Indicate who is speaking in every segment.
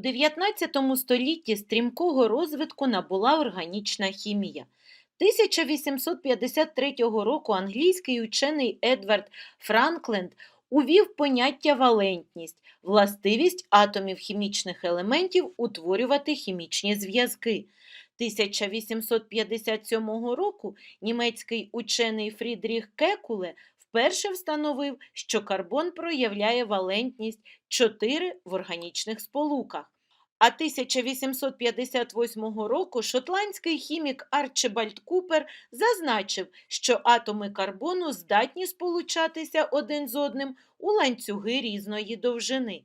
Speaker 1: 19 столітті стрімкого розвитку набула органічна хімія. 1853 року англійський учений Едвард Франкленд увів поняття валентність, властивість атомів хімічних елементів утворювати хімічні зв'язки. 1857 року німецький учений Фрідріх Кекуле вперше встановив, що карбон проявляє валентність 4 в органічних сполуках. А 1858 року шотландський хімік Арчибальд Купер зазначив, що атоми карбону здатні сполучатися один з одним у ланцюги різної довжини.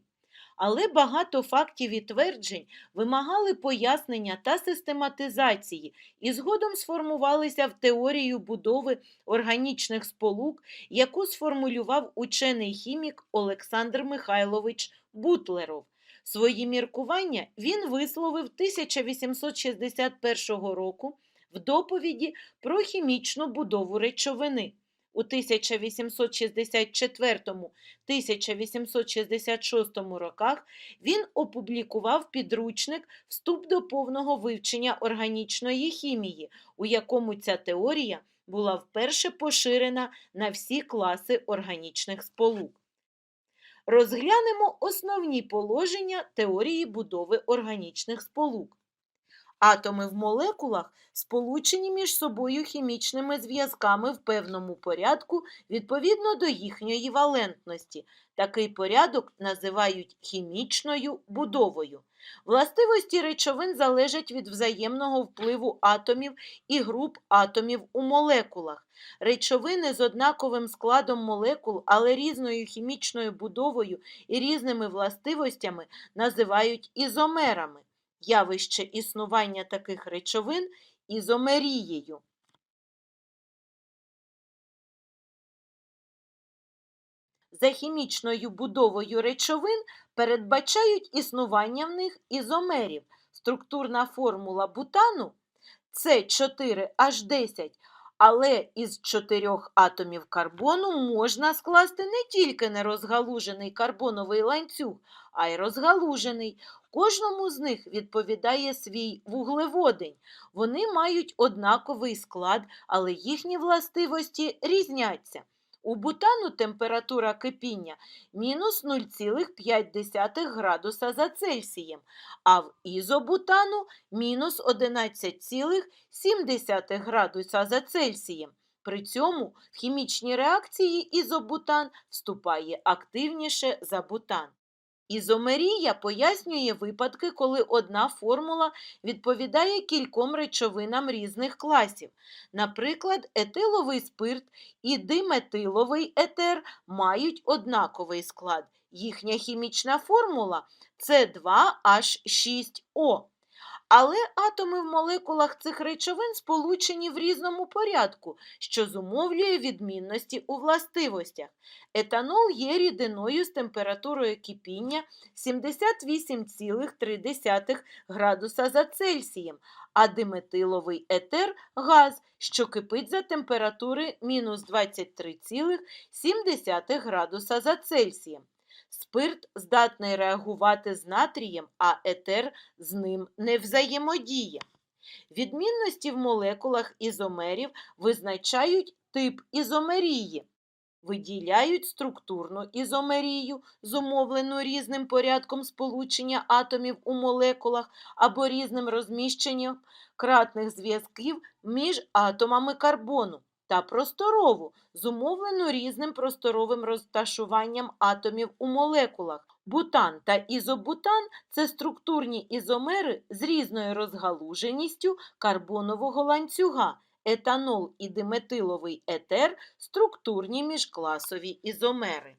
Speaker 1: Але багато фактів і тверджень вимагали пояснення та систематизації і згодом сформувалися в теорію будови органічних сполук, яку сформулював учений хімік Олександр Михайлович Бутлеров. Свої міркування він висловив 1861 року в доповіді про хімічну будову речовини. У 1864-1866 роках він опублікував підручник Вступ до повного вивчення органічної хімії, у якому ця теорія була вперше поширена на всі класи органічних сполук. Розглянемо основні положення теорії будови органічних сполук. Атоми в молекулах сполучені між собою хімічними зв'язками в певному порядку відповідно до їхньої валентності. Такий порядок називають хімічною будовою. Властивості речовин залежать від взаємного впливу атомів і груп атомів у молекулах. Речовини з однаковим складом молекул, але різною хімічною будовою і різними властивостями називають ізомерами. Явище існування таких речовин ізомерією. За хімічною будовою речовин передбачають існування в них ізомерів. Структурна формула бутану С4H10, але із чотирьох атомів карбону можна скласти не тільки нерозгалужений карбоновий ланцюг, а й розгалужений. Кожному з них відповідає свій вуглеводень. Вони мають однаковий склад, але їхні властивості різняться. У бутану температура кипіння мінус 0,5 градуса за Цельсієм, а в ізобутану мінус 11,7 градуса за Цельсієм. При цьому в хімічні реакції ізобутан вступає активніше за бутан. Ізомерія пояснює випадки, коли одна формула відповідає кільком речовинам різних класів. Наприклад, етиловий спирт і диметиловий етер мають однаковий склад. Їхня хімічна формула С2H6O. Але атоми в молекулах цих речовин сполучені в різному порядку, що зумовлює відмінності у властивостях. Етанол є рідиною з температурою кипіння 78,3 градуса за Цельсієм, а диметиловий етер газ, що кипить за температури мінус 23,7 градуса за Цельсієм. Спирт здатний реагувати з натрієм, а етер з ним не взаємодіє. Відмінності в молекулах ізомерів визначають тип ізомерії, виділяють структурну ізомерію, зумовлену різним порядком сполучення атомів у молекулах або різним розміщенням кратних зв'язків між атомами карбону та просторову, зумовлену різним просторовим розташуванням атомів у молекулах. Бутан та ізобутан це структурні ізомери з різною розгалуженістю карбонового ланцюга. Етанол і диметиловий етер структурні міжкласові ізомери.